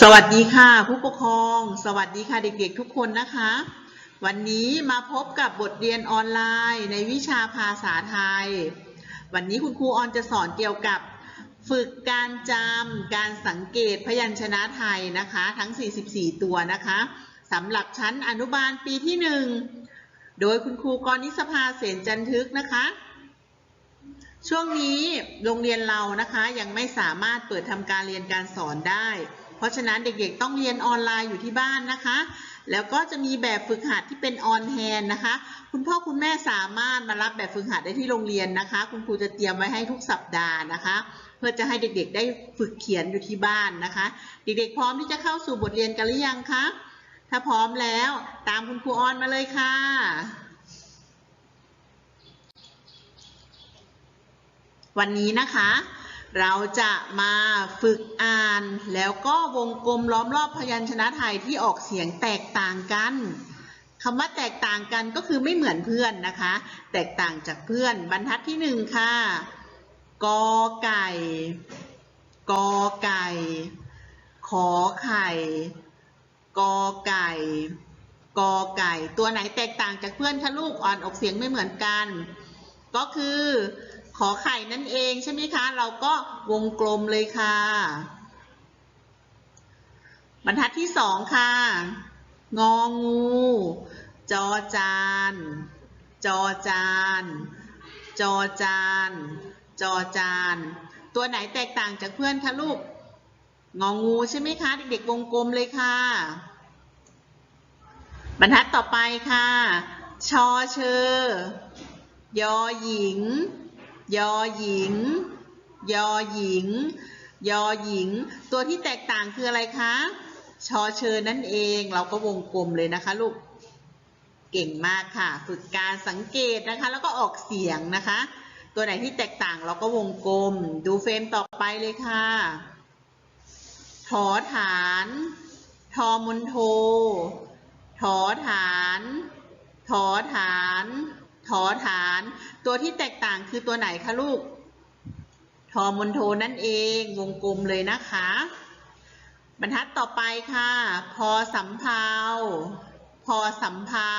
สวัสดีค่ะ ผู้ปกครอง สวัสดีค่ะเด็กๆทุกคนนะคะ วันนี้มาพบกับบทเรียนออนไลน์ในวิชาภาษาไทย วันนี้คุณครูออนจะสอนเกี่ยวกับ ฝึกการจำการสังเกตพยัญชนะไทยนะคะ ทั้ง 44 ตัวนะคะสำหรับชั้นอนุบาลปีที่ 1 โดยคุณครูกรนิสภาเสนจันทึกนะคะช่วงนี้โรงเรียนเรานะคะยังไม่สามารถเปิดทำการเรียนการสอนได้ ราะฉะนั้นเด็กๆ ต้องเรียนออนไลน์อยู่ที่บ้านนะคะ แล้วก็จะมีแบบฝึกหัดที่เป็นออนแฮนนะคะ คุณพ่อคุณแม่สามารถมารับแบบฝึกหัดได้ที่โรงเรียนนะคะ คุณครูจะเตรียมไว้ให้ทุกสัปดาห์นะคะ เพื่อจะให้เด็กๆ ได้ฝึกเขียนอยู่ที่บ้านนะคะ เด็กๆ พร้อมที่จะเข้าสู่บทเรียนกันหรือยังคะ ถ้าพร้อมแล้วตามคุณครูออนมาเลยค่ะวันนี้นะคะ เราจะมาฝึกอ่าน แล้วก็วงกลมล้อมรอบพยัญชนะไทยที่ออกเสียงแตกต่างกันคำว่าแตกต่างกันก็คือไม่เหมือนเพื่อนนะคะ แตกต่างจากเพื่อน บรรทัดที่หนึ่งค่ะ กอไก่ กอไก่ ขอไข่ กอไก่ กอไก่ ตัวไหนแตกต่างจากเพื่อนคะลูกอ่านออกเสียงไม่เหมือนกัน ก็คือ ขอไข่นั่นเองใช่ไหมคะ เราก็วงกลมเลยค่ะ บรรทัดที่สองค่ะ งองู จอจาน จอจาน จอจาน จอจาน ตัวไหนแตกต่างจากเพื่อนคะลูก งองูใช่ไหมคะ เด็กๆวงกลมเลยค่ะ บรรทัดต่อไปค่ะ ชอเชอยอหญิง ยอหญิง ยอหญิง ยอหญิง ตัวที่แตกต่างคืออะไรคะชอเชอนั่นเองเราก็วงกลมเลยนะคะลูก เก่งมากค่ะ ฝึกการสังเกตนะคะ แล้วก็ออกเสียงนะคะ ตัวไหนที่แตกต่างเราก็วงกลม ดูเฟรมต่อไปเลยค่ะถอฐาน ทอมนโทถอฐานถอฐาน ถอฐาน ตัวที่แตกต่างคือตัวไหนคะลูกทอมนโทนั่นเองวงกลมเลยนะคะ บรรทัดต่อไปค่ะ พอสำเพาพอสำเพา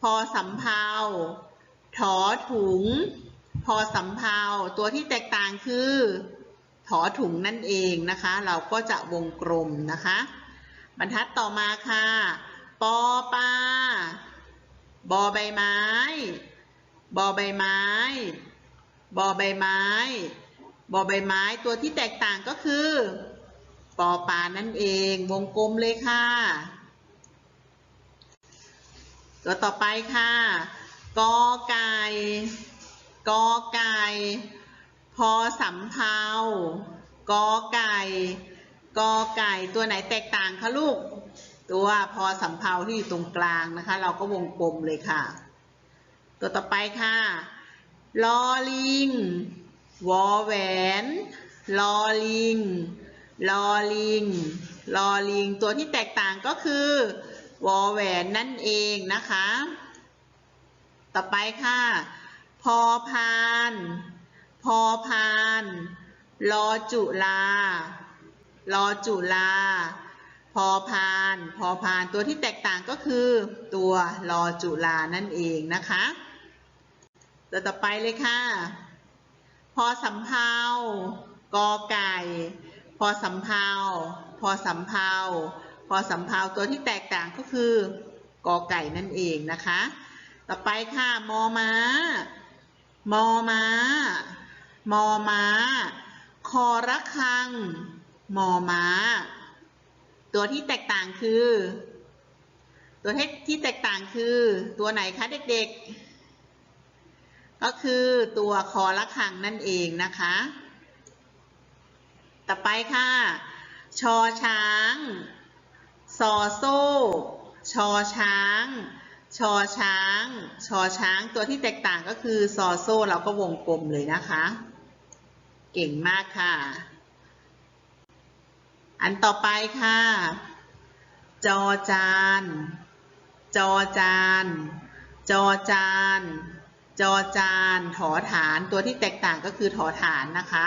พอสำเพาถอถุง พอสำเพาตัวที่แตกต่างคือถอถุงนั่นเองนะคะ เราก็จะวงกลมนะคะ บรรทัดต่อมาค่ะ ปอปลา บอใบไม้ บอใบไม้ บอใบไม้ บอใบไม้ ตัวที่แตกต่างก็คือปอปลานั่นเอง วงกลมเลยค่ะ ตัวต่อไปค่ะกอไก่ กอไก่ พอสำเภากอไก่ กอไก่ ตัวไหนแตกต่างคะลูก ตัวพอสำเภาที่อยู่ตรงกลางนะคะ เราก็วงกลมเลยค่ะ ตัวต่อไปค่ะลอลิงวอแหวนลอลิงลอลิงลอลิง ตัวที่แตกต่างก็คือวอแหวนนั่นเองนะคะ ต่อไปค่ะ พอพาน พอพานรอจุลารอจุลา พอพาน พอพานตัวที่แตกต่างก็คือตัวรอจุลานั่นเองนะคะตัวต่อไปเลยค่ะ พอสำเภากอไก่ พอสำเภาพอสำเภาพอสำเภาตัวที่แตกต่างก็คือกอไก่นั่นเองนะคะ ต่อไปค่ะมอม้ามอม้ามอม้า คอระฆังมอม้า ตัวที่แตกต่างคือ ตัวที่แตกต่างคือตัวไหนคะเด็กๆ ก็คือตัวคอระฆังนั่นเองนะคะ ต่อไปค่ะ ชอช้างซอโซ่ ชอช้างชอช้าง ชอช้าง ตัวที่แตกต่างก็คือซอโซ่เราก็วงกลมเลยนะคะ เก่งมากค่ะ อันต่อไปค่ะ จอจาน จอจาน จอจาน จอจาน ถอฐาน ตัวที่แตกต่างก็คือถอฐานนะคะ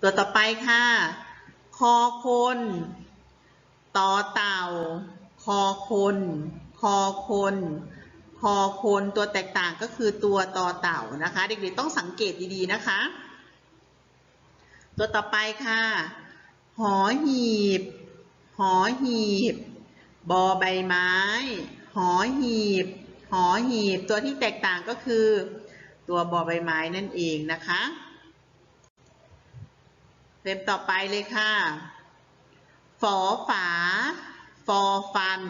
ตัวต่อไปค่ะ คอคน ต่อเต่า คอคน คอคนคอคนตัวแตกต่างก็คือตัวต่อเต่านะคะ เด็กๆต้องสังเกตดีๆนะคะ ตัวต่อไปค่ะ หอหีบ หอหีบ บอใบไม้ หอหีบ หอหีบ ตัวที่แตกต่างก็คือ ตัวบอใบไม้นั่นเองนะคะเต็มต่อไปเลยค่ะ ฝอฝา ฟอฟัน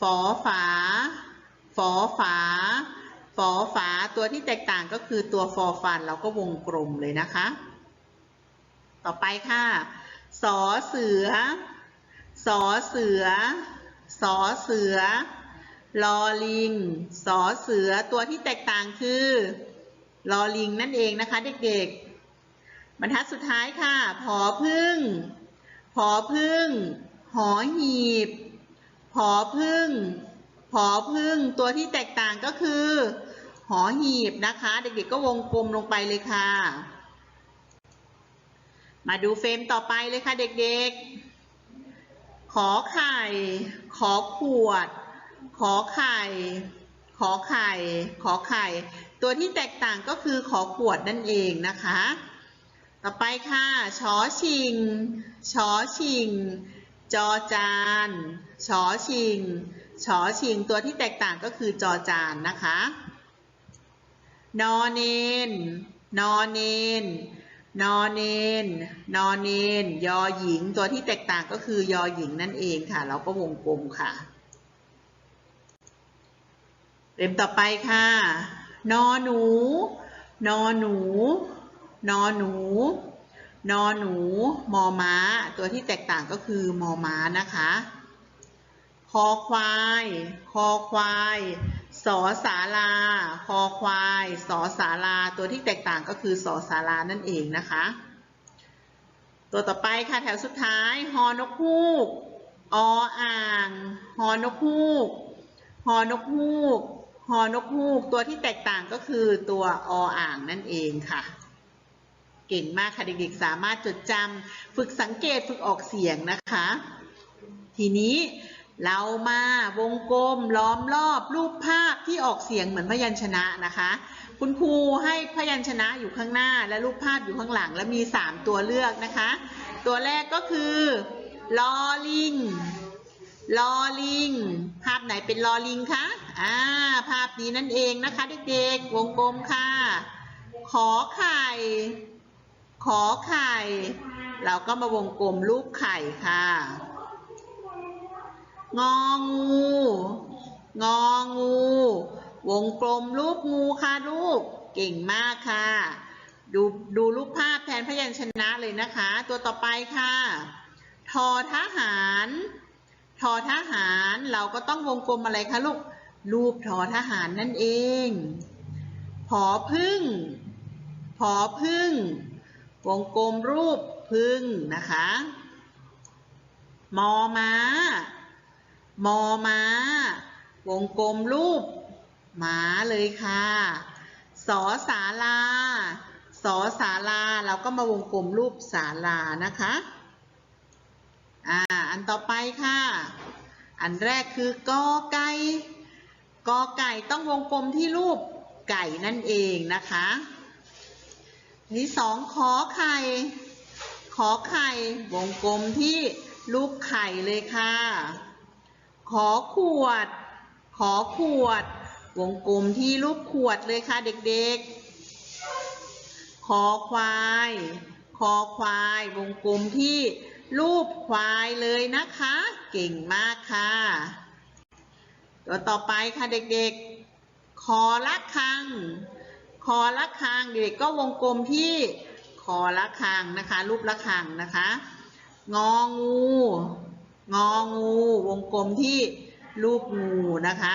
ฝอฝา ฝอฝา ฝอฝา ตัวที่แตกต่างก็คือตัวฟอฟัน เราก็วงกลมเลยนะคะ ต่อไปค่ะ สอเสือ สอเสือ สอเสือ ลอลิง สอเสือ ตัวที่แตกต่างคือ ลอลิงนั่นเองนะคะเด็กๆ บรรทัดสุดท้ายค่ะ ผอพึ่ง ผอพึ่ง หอหีบ ผอพึ่ง ผอพึ่ง ตัวที่แตกต่างก็คือ หอหีบนะคะ เด็กๆก็วงกลมลงไปเลยค่ะ มาดูเฟรมต่อไปเลยค่ะเด็กๆ ขอไข่ ขอขวด ขอไข่ ขอไข่ ขอไข่ ตัวที่แตกต่างก็คือขอขวดนั่นเองนะคะ ต่อไปค่ะ ชอชิง ชอชิง จอจาน ชอชิง ชอชิง ตัวที่แตกต่างก็คือจอจานนะคะ นอเนน นอเนน นอเนนนอเนนยอหญิง ตัวที่แตกต่างก็คือยอหญิงนั่นเองค่ะ เราก็วงกลมค่ะเล่มต่อไปค่ะ นอหนู นอหนู นอหนู นอหนู มอม้า ตัวที่แตกต่างก็คือมอม้านะคะ คอควาย คอควาย สอสาลาคอควายสอสาลา ตัวที่แตกต่างก็คือสอสาลานั่นเองนะคะ ตัวต่อไปค่ะแถวสุดท้าย ฮอนกฮูก ออ่าง ฮอนกฮูก ฮอนกฮูก ฮอนกฮูก ตัวที่แตกต่างก็คือตัวออ่างนั่นเองค่ะ เก่งมากค่ะเด็กๆ สามารถจดจำฝึกสังเกตฝึกออกเสียงนะคะ ทีนี้ เรามาวงกลมล้อมรอบรูปภาพที่ออกเสียงเหมือนพยัญชนะนะคะ คุณครูให้พยัญชนะอยู่ข้างหน้าและรูปภาพอยู่ข้างหลัง และมี 3 ตัวเลือกนะคะ ตัวแรกก็คือลอลิงลอลิง ภาพไหนเป็นลอลิงคะอ่าภาพนี้นั่นเองนะคะเด็กๆวงกลมค่ะ ขอไข่ ขอไข่ เราก็มาวงกลมรูปไข่ค่ะ งองู งองู วงกลมรูปงูค่ะลูก เก่งมากค่ะ ดูดูรูปภาพแทนพยัญชนะเลยนะคะ ตัวต่อไปค่ะ ทอทหาร ทอทหารเราก็ต้องวงกลมอะไรคะลูก รูปทอทหารนั่นเอง ผอพึ่ง ผอพึ่ง วงกลมรูปพึ่งนะคะ มอม้า มอม้า วงกลมรูปหมาเลยค่ะสอสาลาสอสาลาเราก็มาวงกลมรูปศาลานะคะ อ่า อันต่อไปค่ะ อันแรกคือกอไก่กอไก่ต้องวงกลมที่รูปไก่นั่นเองนะคะ นี่สองขอไข่ ขอไข่วงกลมที่รูปไข่เลยค่ะ ขอขวด ขอขวด วงกลมที่รูปขวดเลยค่ะเด็กๆ ขอควายคอควาย วงกลมที่รูปควายเลยนะคะ เก่งมากค่ะ ตัวต่อไปค่ะเด็กๆคอละคังคอละคังเด็กก็วงกลมที่คอละคังนะคะ รูปละคังนะคะ งองู งองูวงกลมที่รูปงูนะคะ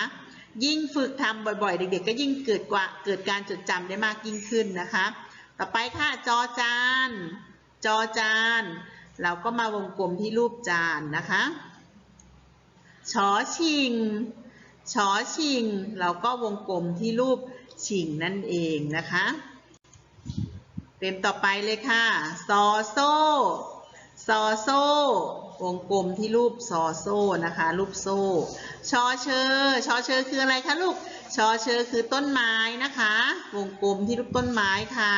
ยิ่งฝึกทำบ่อยๆ เด็กๆ ก็ยิ่งเกิดกว่าเกิดการจดจำได้มากยิ่งขึ้นนะคะ ต่อไปค่ะจอจาน จอจาน เราก็มาวงกลมที่รูปจานนะคะชอชิงชอชิง เราก็วงกลมที่รูปชิงนั่นเองนะคะ เต็มต่อไปเลยค่ะ ซอโซ่ ซซอโซ่ วงกลมที่รูปซอโซ่นะคะ รูปโซ่ ชอเชอชอเชอคืออะไรคะลูก ชอเชอคือต้นไม้นะคะ วงกลมที่รูปต้นไม้ค่ะ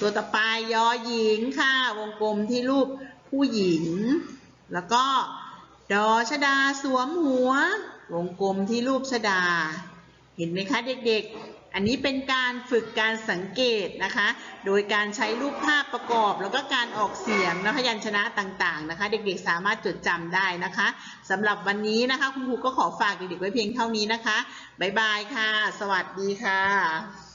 ตัวต่อไปยอหญิงค่ะ วงกลมที่รูปผู้หญิง แล้วก็ดอชดาสวมหัว วงกลมที่รูปชดา เห็นไหมคะเด็กๆ อันนี้เป็นการฝึกการสังเกตนะคะ โดยการใช้รูปภาพประกอบแล้วก็การออกเสียงนะคะยัญชนะต่างๆนะคะ เด็กๆสามารถจดจำได้นะคะสำหรับวันนี้นะคะ คุณครูก็ขอฝากเด็กๆไว้เพียงเท่านี้นะคะบ๊ายบายค่ะ สวัสดีค่ะ